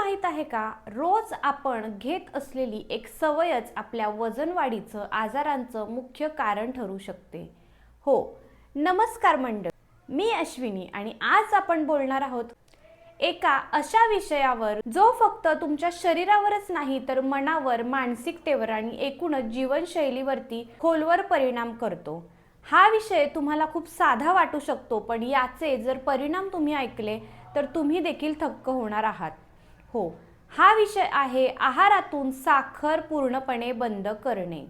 माहीत आहे का? रोज आपण घेत असलेली एक सवयच आपल्या वजनवाढीचं आजारांचं मुख्य कारण ठरू शकते. हो नमस्कार मंडळ. मी अश्विनी आणि आज आपण बोलणार आहोत एका अशा विषयावर जो फक्त तुमच्या शरीरावरच नाही तर मनावर मानसिकतेवर आणि एकूणच जीवनशैलीवरती खोलवर परिणाम करतो. हा विषय तुम्हाला खूप साधा वाटू शकतो पण याचे जर परिणाम तुम्ही ऐकले तर तुम्ही देखील थक्क होणार आहात. हो हा विषय आहे आहारातून साखर पूर्णपणे बंद करणे.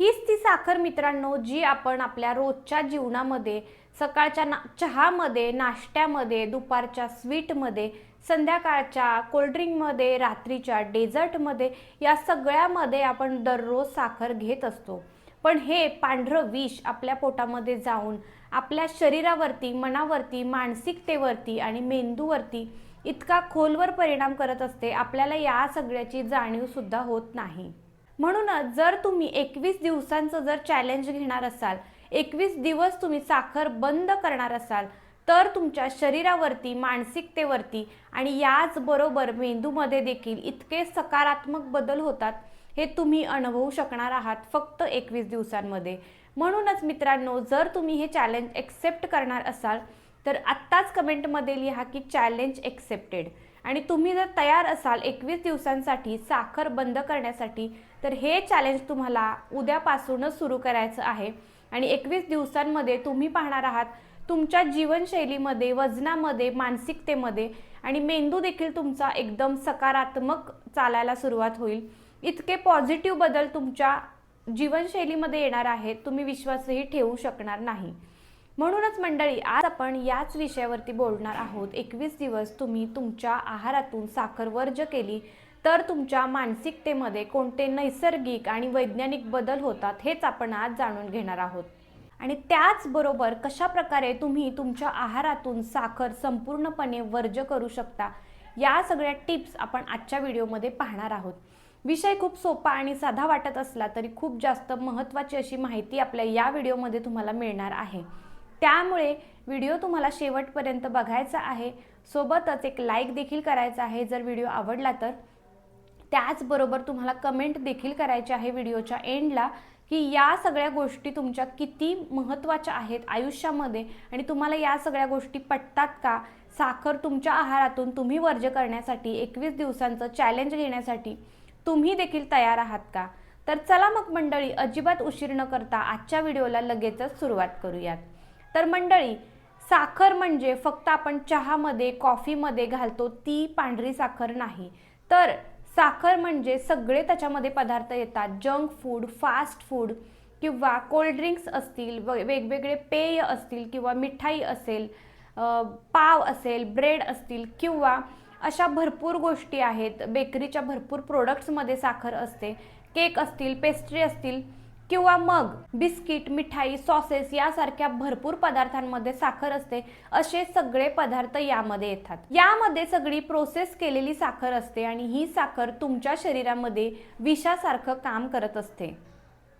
हीच ती साखर मित्रांनो जी आपण आपल्या रोजच्या जीवनामध्ये सकाळच्या ना चहामध्ये नाश्त्यामध्ये दुपारच्या स्वीटमध्ये संध्याकाळच्या कोल्ड्रिंकमध्ये रात्रीच्या डेझर्टमध्ये या सगळ्यामध्ये आपण दररोज साखर घेत असतो. पण हे पांढरं विष आपल्या पोटामध्ये जाऊन आपल्या शरीरावरती मनावरती मानसिकतेवरती आणि मेंदूवरती इतका खोलवर परिणाम करत असते आपल्याला या सगळ्याची जाणीवसुद्धा होत नाही. म्हणूनच जर तुम्ही एकवीस दिवसांचं जर चॅलेंज घेणार असाल एकवीस दिवस तुम्ही साखर बंद करणार असाल तर तुमच्या शरीरावरती मानसिकतेवरती आणि याचबरोबर मेंदूमध्ये देखील इतके सकारात्मक बदल होतात हे तुम्ही अनुभवू शकणार आहात फक्त एकवीस दिवसांमध्ये. म्हणूनच मित्रांनो जर तुम्ही हे चॅलेंज एक्सेप्ट करणार असाल तर आत्ताच कमेंटमध्ये लिहा की चॅलेंज एक्सेप्टेड आणि तुम्ही जर तयार असाल एकवीस दिवसांसाठी साखर बंद करण्यासाठी तर हे चॅलेंज तुम्हाला उद्यापासूनच सुरू करायचं आहे. आणि एकवीस दिवसांमध्ये तुम्ही पाहणार आहात तुमच्या जीवनशैलीमध्ये वजनामध्ये मानसिकतेमध्ये आणि मेंदू देखील तुमचा एकदम सकारात्मक चालायला सुरुवात होईल. इतके पॉझिटिव्ह बदल तुमच्या जीवनशैलीमध्ये येणार आहेत तुम्ही विश्वासही ठेवू शकणार नाही. म्हणूनच मंडळी आज आपण याच विषयावरती बोलणार आहोत. एकवीस दिवस तुम्ही तुमच्या आहारातून साखर वर्ज केली तर तुमच्या मानसिकतेमध्ये कोणते नैसर्गिक आणि वैज्ञानिक बदल होतात हेच आपण आज जाणून घेणार आहोत. आणि त्याचबरोबर कशा प्रकारे तुम्ही तुमच्या आहारातून साखर संपूर्णपणे वर्ज करू शकता या सगळ्या टिप्स आपण आजच्या व्हिडिओमध्ये पाहणार आहोत. विषय खूप सोपा आणि साधा वाटत असला तरी खूप जास्त महत्त्वाची अशी माहिती आपल्या या व्हिडिओमध्ये तुम्हाला मिळणार आहे. त्यामुळे व्हिडिओ तुम्हाला शेवटपर्यंत बघायचा आहे. सोबतच एक लाईक देखील करायचा आहे जर व्हिडिओ आवडला तर. त्याचबरोबर तुम्हाला कमेंट देखील करायची आहे व्हिडिओच्या एंडला की या सगळ्या गोष्टी तुमच्या किती महत्त्वाच्या आहेत आयुष्यामध्ये आणि तुम्हाला या सगळ्या गोष्टी पटतात का? साखर तुमच्या आहारातून तुम्ही वर्ज करण्यासाठी एकवीस दिवसांचं चॅलेंज घेण्यासाठी तुम्ही देखील तयार आहात का? तर चला मग मंडळी अजिबात उशीर न करता आजच्या व्हिडिओला लगेचच सुरुवात करूयात. तर मंडळी साखर म्हणजे फक्त आपण चहामध्ये कॉफीमध्ये घालतो ती पांढरी साखर नाही. तर साखर म्हणजे सगळे त्याच्यामध्ये पदार्थ येतात. जंक फूड फास्ट फूड किंवा कोल्ड्रिंक्स असतील व वेगवेगळे पेय असतील किंवा मिठाई असेल पाव असेल ब्रेड असतील किंवा अशा भरपूर गोष्टी आहेत. बेकरीच्या भरपूर प्रोडक्ट्समध्ये साखर असते. केक असतील पेस्ट्री असतील किंवा मग बिस्किट मिठाई सॉसेस यासारख्या भरपूर पदार्थांमध्ये साखर असते असे सगळे पदार्थ यामध्ये येतात. यामध्ये सगळी प्रोसेस केलेली साखर असते आणि ही साखर तुमच्या शरीरामध्ये विषासारखं काम करत असते.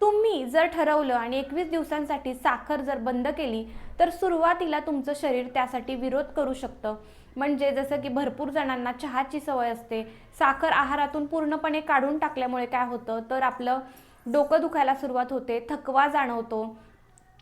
तुम्ही जर ठरवलं आणि एकवीस दिवसांसाठी साखर जर बंद केली तर सुरुवातीला तुमचं शरीर त्यासाठी विरोध करू शकतं. म्हणजे जसं की भरपूर जणांना चहाची सवय असते. साखर आहारातून पूर्णपणे काढून टाकल्यामुळे काय होतं? तर आपलं डोकं दुखायला सुरुवात होते थकवा जाणवतो.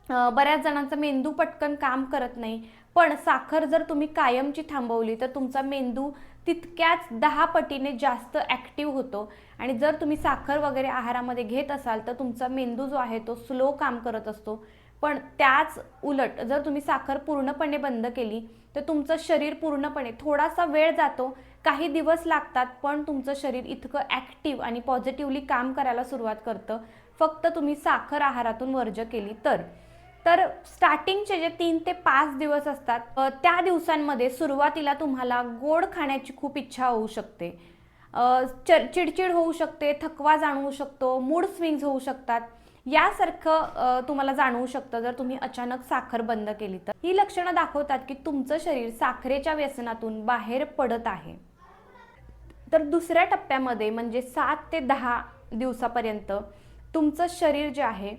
बऱ्याच जणांचा मेंदू पटकन काम करत नाही. पण साखर जर तुम्ही कायमची थांबवली तर तुमचा मेंदू तितक्याच दहा पटीने जास्त ॲक्टिव्ह होतो. आणि जर तुम्ही साखर वगैरे आहारामध्ये घेत असाल तर तुमचा मेंदू जो आहे तो स्लो काम करत असतो. पण त्याच उलट जर तुम्ही साखर पूर्णपणे बंद केली तर तुमचं शरीर पूर्णपणे थोडासा वेळ जातो काही दिवस लागतात पण तुमचं शरीर इतकं ॲक्टिव्ह आणि पॉझिटिव्हली काम करायला सुरुवात करतं. फक्त तुम्ही साखर आहारातून वर्ज केली तर. तर स्टार्टिंगचे जे तीन ते पाच दिवस असतात त्या दिवसांमध्ये सुरुवातीला तुम्हाला गोड खाण्याची खूप इच्छा होऊ शकते. चिडचिड होऊ शकते थकवा जाणवू शकतो मूड स्विंग्स होऊ शकतात. यासारखं तुम्हाला जाणवू शकतं जर तुम्ही अचानक साखर बंद केली तर. ही लक्षणं दाखवतात की तुमचं शरीर साखरेच्या व्यसनातून बाहेर पडत आहे. तर दुसऱ्या टप्प्यामध्ये म्हणजे सात ते दहा दिवसापर्यंत तुमचं शरीर जे आहे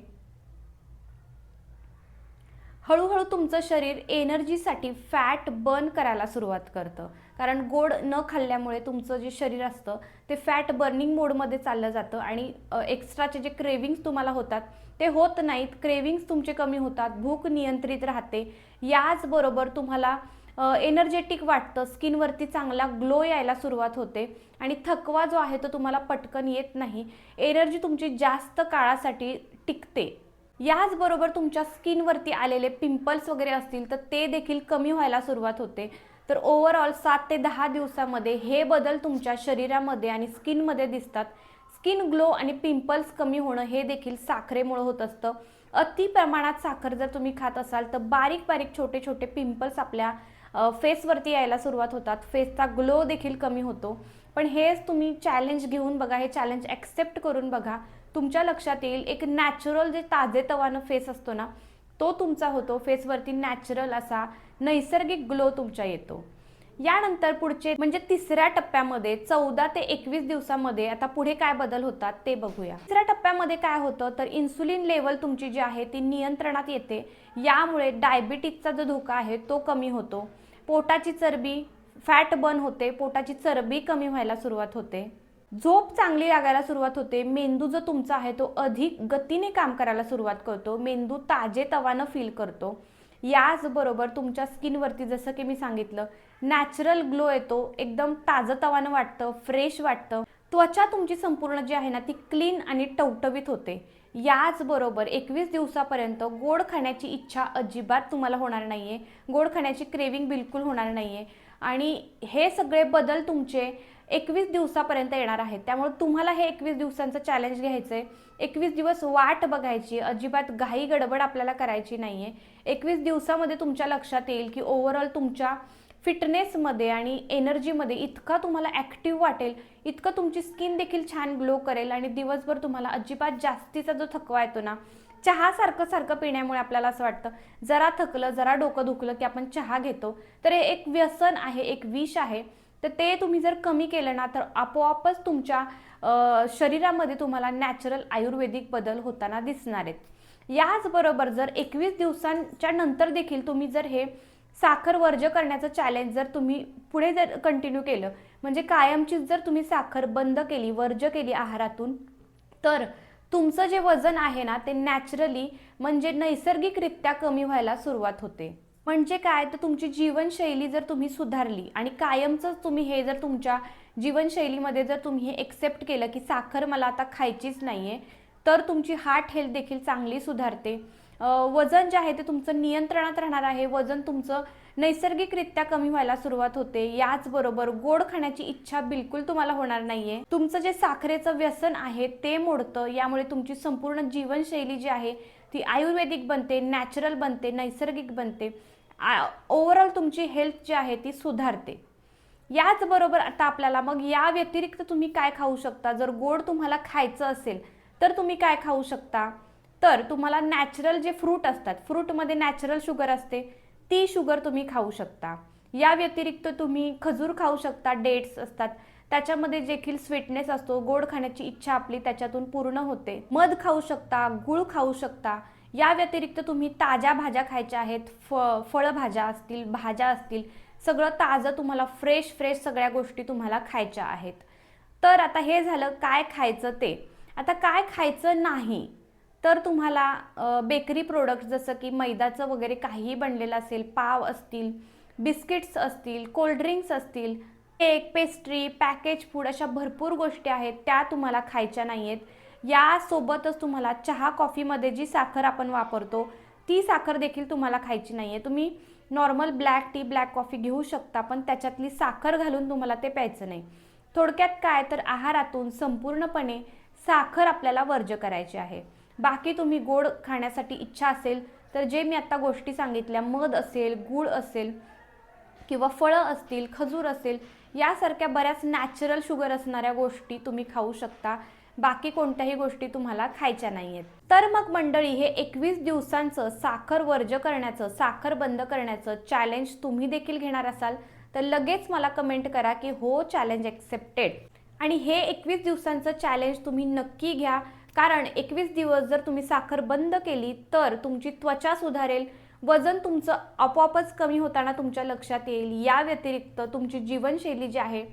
हळूहळू तुमचं शरीर एनर्जीसाठी फॅट बर्न करायला सुरुवात करतं. कारण गोड न खाल्ल्यामुळे तुमचं जे शरीर असतं ते फॅट बर्निंग मोडमध्ये चाललं जातं आणि एक्स्ट्राचे जे क्रेविंग्स तुम्हाला होतात ते होत नाहीत. क्रेविंग्स तुमचे कमी होतात भूक नियंत्रित राहते. याचबरोबर तुम्हाला एनर्जेटिक वाटतं. स्किनवरती चांगला ग्लो यायला सुरुवात होते. आणि थकवा जो आहे तो तुम्हाला पटकन येत नाही. एनर्जी तुमची जास्त काळासाठी टिकते. याचबरोबर तुमच्या स्किनवरती आलेले पिंपल्स वगैरे असतील तर ते देखील कमी व्हायला सुरुवात होते. तर ओव्हरऑल सात ते दहा दिवसामध्ये हे बदल तुमच्या शरीरामध्ये आणि स्किनमध्ये दिसतात. स्किन ग्लो आणि पिंपल्स कमी होणं हे देखील साखरेमुळं होत असतं. अति प्रमाणात साखर जर तुम्ही खात असाल तर बारीक बारीक छोटे छोटे पिंपल्स आपल्या फेसवरती यायला सुरुवात होतात. फेसचा ग्लो देखील कमी होतो. पण हेच तुम्ही चॅलेंज घेऊन बघा हे चॅलेंज ॲक्सेप्ट करून बघा. तुमच्या लक्षात येईल एक नॅचरल जे ताजेतवानं फेस असतो ना तो तुमचा होतो. फेसवरती नॅचरल असा नैसर्गिक ग्लो तुमच्या येतो. यानंतर पुढचे म्हणजे तिसऱ्या टप्प्यामध्ये चौदा ते एकवीस दिवसामध्ये आता पुढे काय बदल होतात ते बघूया. तिसऱ्या टप्प्यामध्ये काय होतं तर इन्सुलिन लेवल तुमची जी आहे ती नियंत्रणात येते. यामुळे डायबिटीजचा जो धोका आहे तो कमी होतो. पोटाची चरबी फॅट बर्न होते पोटाची चरबी कमी व्हायला सुरुवात होते. झोप चांगली लागायला सुरुवात होते. मेंदू जो तुमचा आहे तो अधिक गतीने काम करायला सुरुवात करतो. मेंदू ताजे तवानं फील करतो. याचबरोबर तुमच्या स्किनवरती जसं की मी सांगितलं नॅचरल ग्लो येतो. एकदम ताजं तवानं वाटतं फ्रेश वाटतं. त्वचा तुमची संपूर्ण जी आहे ना ती क्लीन आणि टवटवीत होते. याचबरोबर एकवीस दिवसापर्यंत गोड खाण्याची इच्छा अजिबात तुम्हाला होणार नाही आहे गोड खाण्याची क्रेविंग बिलकुल होणार नाही आहे आणि हे सगळे बदल तुमचे एकवीस दिवसापर्यंत येणार आहेत. त्यामुळे तुम्हाला हे एकवीस दिवसांचं चॅलेंज घ्यायचं आहे एकवीस दिवस वाट बघायची अजिबात घाई गडबड आपल्याला करायची नाही आहे एकवीस दिवसामध्ये तुमच्या लक्षात येईल की ओव्हरऑल तुमच्या फिटनेसमध्ये आणि एनर्जीमध्ये इतका तुम्हाला ॲक्टिव्ह वाटेल इतकं तुमची स्किन देखील छान ग्लो करेल आणि दिवसभर तुम्हाला अजिबात जास्तीचा जो थकवा येतो ना चहासारखं सारखं पिण्यामुळे आपल्याला असं वाटतं जरा थकलं जरा डोकं दुखलं की आपण चहा घेतो. तर हे एक व्यसन आहे एक विष आहे. तर ते तुम्ही जर कमी केलं ना तर आपोआपच तुमच्या शरीरामध्ये तुम्हाला नॅचरल आयुर्वेदिक बदल होताना दिसणार आहेत. याचबरोबर जर एकवीस दिवसांच्या नंतर देखील तुम्ही जर हे साखर वर्ज करण्याचं चॅलेंज जर तुम्ही पुढे जर कंटिन्यू केलं म्हणजे कायमचीच जर तुम्ही साखर बंद केली वर्ज केली आहारातून तर तुमचं जे वजन आहे ना ते नॅचरली म्हणजे नैसर्गिकरित्या कमी व्हायला सुरुवात होते. म्हणजे काय? तर तुमची जीवनशैली जर तुम्ही सुधारली आणि कायमचंच तुम्ही हे जर तुमच्या जीवनशैलीमध्ये जर तुम्ही हे एक्सेप्ट केलं की साखर मला आता खायचीच नाही आहे तर तुमची हार्ट हेल्थ देखील चांगली सुधारते. वजन जे आहे ते तुमचं नियंत्रणात राहणार आहे. वजन तुमचं नैसर्गिकरित्या कमी व्हायला सुरुवात होते. याचबरोबर गोड खाण्याची इच्छा बिलकुल तुम्हाला होणार नाहीये. तुमचं जे साखरेचं व्यसन आहे ते मोडतं. यामुळे तुमची संपूर्ण जीवनशैली जी आहे ती आयुर्वेदिक बनते नॅचरल बनते नैसर्गिक बनते. ओव्हरऑल तुमची हेल्थ जी आहे ती सुधारते. याचबरोबर आता आपल्याला मग या व्यतिरिक्त तुम्ही काय खाऊ शकता? जर गोड तुम्हाला खायचं असेल तर तुम्ही काय खाऊ शकता? तर तुम्हाला नॅचरल जे फ्रूट असतात फ्रूटमध्ये नॅचरल शुगर असते ती शुगर तुम्ही खाऊ शकता. या व्यतिरिक्त तुम्ही खजूर खाऊ शकता डेट्स असतात. त्याच्यामध्ये देखील स्वीटनेस असतो गोड खाण्याची इच्छा आपली त्याच्यातून पूर्ण होते. मध खाऊ शकता गुळ खाऊ शकता. या व्यतिरिक्त तुम्ही ताज्या भाज्या खायच्या आहेत फ फळभाज्या असतील भाज्या असतील सगळं ताजं तुम्हाला फ्रेश फ्रेश सगळ्या गोष्टी तुम्हाला खायच्या आहेत. तर आता हे झालं काय खायचं ते. आता काय खायचं नाही तर तुम्हाला बेकरी प्रोडक्ट जसं की मैदाचं वगैरे काहीही बनलेलं असेल पाव असतील बिस्किट्स असतील कोल्ड्रिंक्स असतील केक पेस्ट्री पॅकेज फूड अशा भरपूर गोष्टी आहेत त्या तुम्हाला खायच्या नाही आहेत यासोबतच तुम्हाला चहा कॉफीमध्ये जी साखर आपण वापरतो ती साखर देखील तुम्हाला खायची नाही आहे तुम्ही normal black tea black coffee घेऊ शकता पण त्याच्यातली साखर घालून तुम्हाला ते प्यायचं नाही. थोडक्यात काय? तर आहारातून संपूर्णपणे साखर आपल्याला वर्ज करायची आहे. बाकी तुम्ही गोड खाण्यासाठी इच्छा असेल तर जे मी आत्ता गोष्टी सांगितल्या मध असेल गूळ असेल किंवा फळं असतील खजूर असेल यासारख्या बऱ्याच नॅचरल शुगर असणाऱ्या गोष्टी तुम्ही खाऊ शकता. बाकी कोणत्याही गोष्टी तुम्हाला खायच्या नाही आहेत तर मग मंडळी हे एकवीस दिवसांचं साखर वर्ज करण्याचं साखर बंद करण्याचं चॅलेंज तुम्ही देखील घेणार असाल तर लगेच मला कमेंट करा की हो चॅलेंज एक्सेप्टेड आणि हे एकवीस दिवसांचं चॅलेंज तुम्ही नक्की घ्या. कारण एकवीस दिवस जर तुम्ही साखर बंद केली तर तुमची त्वचा सुधारेल वजन तुमचं आपोआपच कमी होताना तुमच्या लक्षात येईल. या व्यतिरिक्त तुमची जीवनशैली जी आहे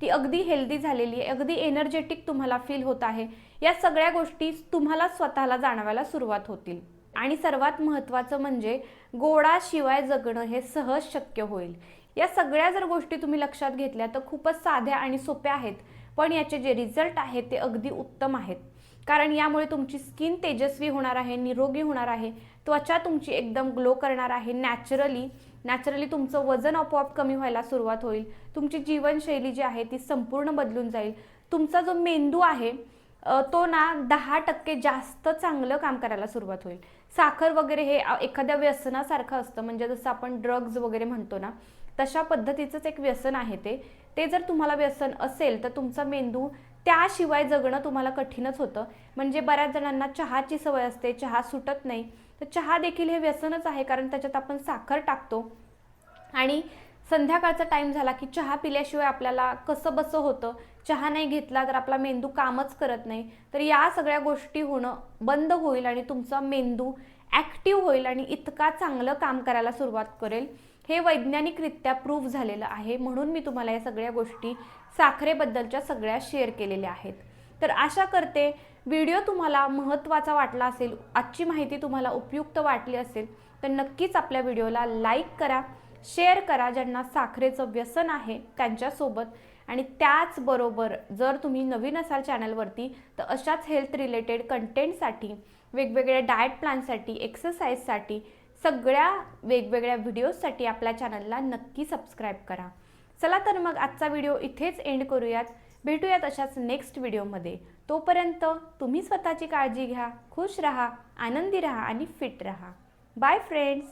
ती अगदी हेल्दी झालेली आहे अगदी एनर्जेटिक तुम्हाला फील होत आहे. या सगळ्या गोष्टी तुम्हाला स्वतःला जाणवायला सुरुवात होतील. आणि सर्वात महत्त्वाचं म्हणजे गोडाशिवाय जगणं हे सहज शक्य होईल. या सगळ्या जर गोष्टी तुम्ही लक्षात घेतल्या तर खूपच साध्या आणि सोप्या आहेत पण याचे जे रिझल्ट आहेत ते अगदी उत्तम आहेत. कारण यामुळे तुमची स्किन तेजस्वी होणार आहे निरोगी होणार आहे त्वचा तुमची एकदम ग्लो करणार आहे नॅचरली नॅचरली तुमचं वजन आपोआप कमी व्हायला सुरुवात होईल. तुमची जीवनशैली जी आहे ती संपूर्ण बदलून जाईल. तुमचा जो मेंदू आहे तो ना दहा टक्के जास्त चांगलं काम करायला सुरुवात होईल. साखर वगैरे हे एखाद्या व्यसनासारखं असतं. म्हणजे जसं आपण ड्रग्ज वगैरे म्हणतो ना तशा पद्धतीचंच एक व्यसन आहे ते. ते जर तुम्हाला व्यसन असेल तर तुमचा मेंदू त्याशिवाय जगणं तुम्हाला कठीणच होतं. म्हणजे बऱ्याच जणांना चहाची सवय असते चहा सुटत नाही. तर चहा देखील हे व्यसनच आहे कारण त्याच्यात आपण साखर टाकतो. आणि संध्याकाळचा टाईम झाला की चहा पिल्याशिवाय आपल्याला कसं बसं होतं? चहा नाही घेतला तर आपला मेंदू कामच करत नाही. तर या सगळ्या गोष्टी होणं बंद होईल आणि तुमचा मेंदू ॲक्टिव्ह होईल आणि इतका चांगलं काम करायला सुरुवात करेल. हे वैज्ञानिकरित्या प्रूव्ह झालेलं आहे. म्हणून मी तुम्हाला या सगळ्या गोष्टी साखरेबद्दलच्या सगळ्या शेअर केलेल्या आहेत. तर आशा करते व्हिडिओ तुम्हाला महत्त्वाचा वाटला असेल आजची माहिती तुम्हाला उपयुक्त वाटली असेल तर नक्कीच आपल्या व्हिडिओला लाईक करा शेअर करा ज्यांना साखरेचं व्यसन आहे त्यांच्यासोबत. आणि त्याचबरोबर जर तुम्ही नवीन असाल चॅनलवरती तर अशाच हेल्थ रिलेटेड कंटेंटसाठी वेगवेगळ्या डाएट प्लॅनसाठी एक्सरसाइजसाठी सगळ्या वेगवेगळ्या व्हिडिओजसाठी आपल्या चॅनलला नक्की सबस्क्राईब करा. चला तर मग आजचा व्हिडिओ इथेच एंड करूयात. भेटूयात अशाच नेक्स्ट व्हिडिओमध्ये. तोपर्यंत तुम्ही स्वतःची काळजी घ्या खुश रहा आनंदी रहा आणि फिट रहा. Bye friends